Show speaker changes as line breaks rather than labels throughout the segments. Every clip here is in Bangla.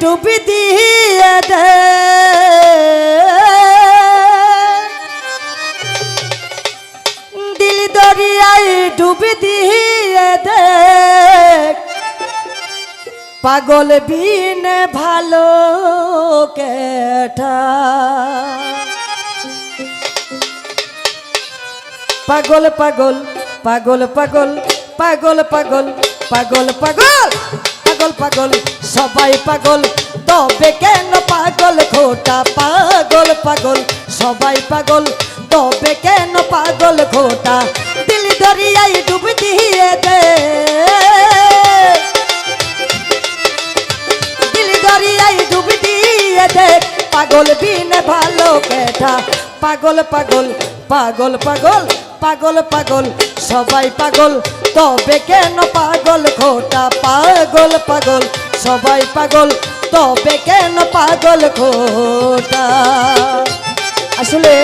ডুবি দিয়ে দে। দিল দরিয়ায় ডুবি দিয়ে দে। পাগল বিন ভালো কেঠা। পাগল পাগল পাগল পাগল পাগল পাগল পাগল পাগল। পাগল পাগল, সবাই পাগল। তবে কেন পাগল খোটা পাগল পাগল? সবাই পাগল, তবে কেন পাগল খোটা দিল দরিয়াই ডুব দিয়ে দে। দিল দরিয়াই ডুব দিয়ে দে। পাগল বিন ভালো কেটা পাগল পাগল পাগল পাগল। পাগল পাগল, সবাই পাগল। তবে কেন পাগল? খোটা পাগল পাগল, সবাই পাগল। তবে কেন পাগল? খোটা। আসলে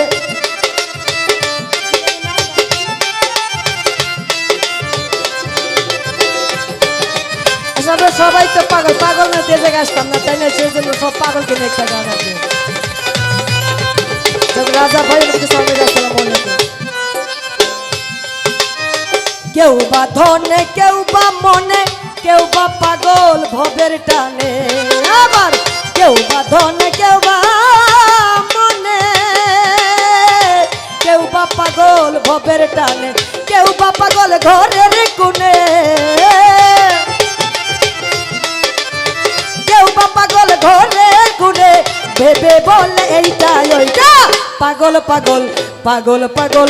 সবাই তো পাগল পাগল না দেশে আসতাম না, তাই না? সেই জন্য সব পাগলকে নিয়ে একটা গান আছে। রাজা ভাই সবাই আসসালাম আলাইকুম কেউ বা ধনে কেউ বা মনে কেউ বা পাগল ভবের টানে। আবার কেউ বা ধনে কেউ বা মনে কেউ বা পাগল ভবের টানে কেউ বা পাগল ঘরের কোণে। কেউ বা পাগল ঘরের কোণে, ভেবে বলে এইটা ওইটা। পাগল পাগল পাগল পাগল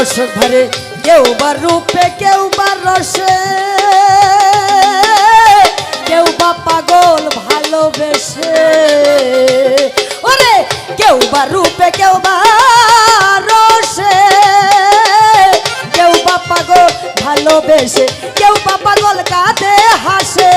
দর্শক ঘরে কেউ বা রূপে, কেউ বা রসে। কেউ বা পাগল ভালোবেসে। ওরে, কেউ বা রূপে, কেউ বা রসে। কেউ বা পাগল ভালোবেসে, কেউ বা পাগল কাঁদে হাসে।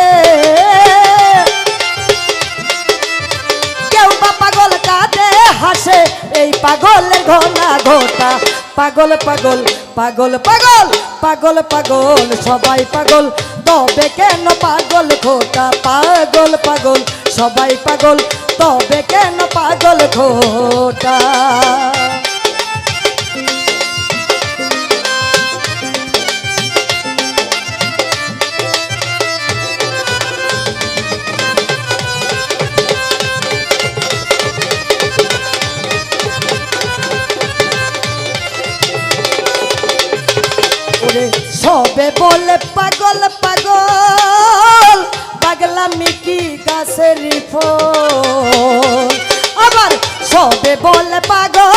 কেউ বা পাগল কাঁদে হাসে, এই পাগলের ঘনা ঘটা পাগল পাগল পাগল পাগল পাগল পাগল, সবাই পাগল। তবে কেন পাগল খোটা পাগল পাগল, সবাই পাগল? তবে কেন পাগল খোটা ওরে সবে বলে পাগল পাগল। পাগলা মিকি গাছের ফল। আবার সবে বলে পাগল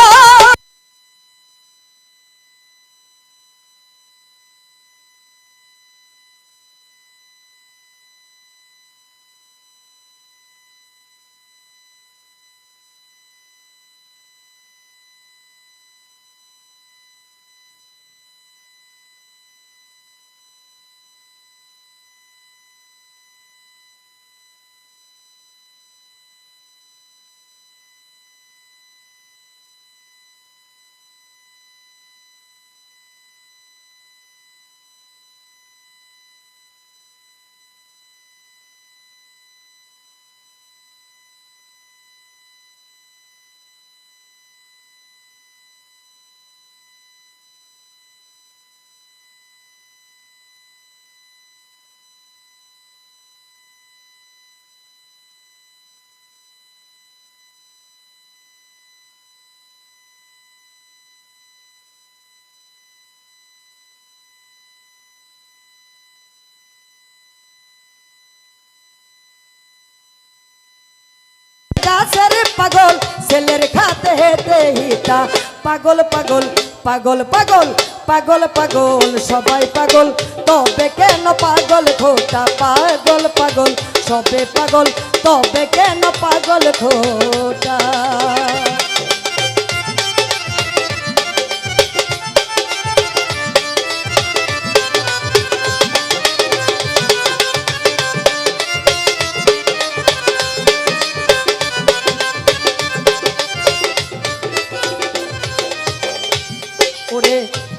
গাছের পাগল ছেলের খাতে হেতে হিতা। পাগল পাগল পাগল পাগল পাগল পাগল, সবাই পাগল। তবে কেন পাগল খোটা? পাগল পাগল, সবে পাগল। তবে কেন পাগল খোটা?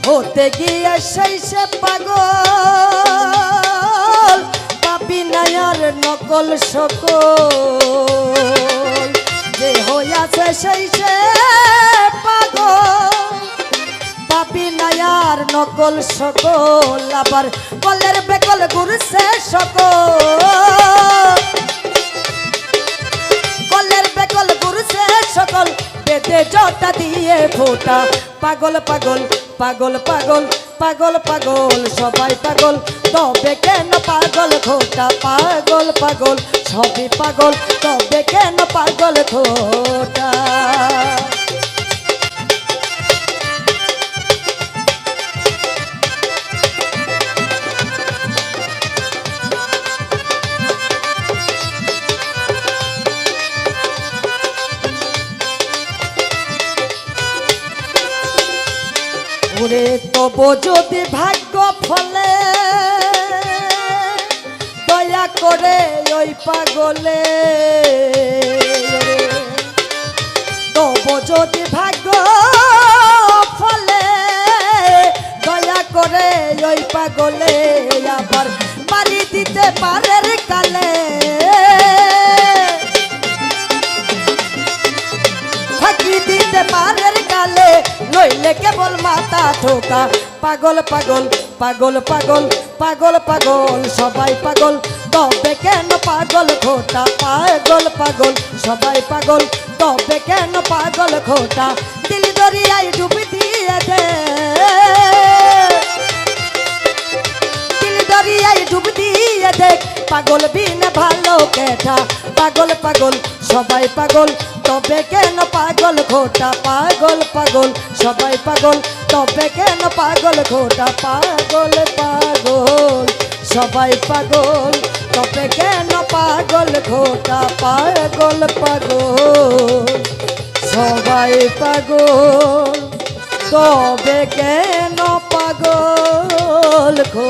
হতে গিয়ে সেই সে পাগল। পাপি নায়ার নকল সকল। যে হইয়াছে সেই সে পাগল। পাপি নায়ার নকল সকল। আবার কলের বেকল গুরুছে সকল। কলের বেকল গুরুছে সকল। পেটে জটা দিয়ে ফোটা। পাগল পাগল পাগল পাগল পাগল পাগল, সবাই পাগল। তবে কেন পাগল, খোটা পাগল পাগল, সবই পাগল। তবে কেন পাগল, খোটা ওরে তব যদি ভাগ্য ফলে, দয়া করে ওই পাগলে। তব যদি ভাগ্য ফলে, দয়া করে ওই পাগলে আবার বাড়ি দিতে পারে কালে। দিতে গালে নইলে কেবল মাথা ঠোকা পাগল পাগল পাগল পাগল পাগল পাগল, সবাই পাগল। তবে কেন পাগল খোটা? পাগল পাগল, সবাই পাগল। তবে কেন পাগল খোটা? দিল দরিয়ায় ডুবি দিয়ে দে পাগল বিন ভালো কেঠা। পাগল পাগল সবাই পাগল, তবে কেন পাগল? ঘোটা পাগল পাগল। সবাই পাগল, তবে কেন পাগল? ঘোটা পাগল পাগল। সবাই পাগল, তবে কেন পাগল? ঘোটা পাগল পাগল। সবাই পাগল, তবে কেন পাগল? খো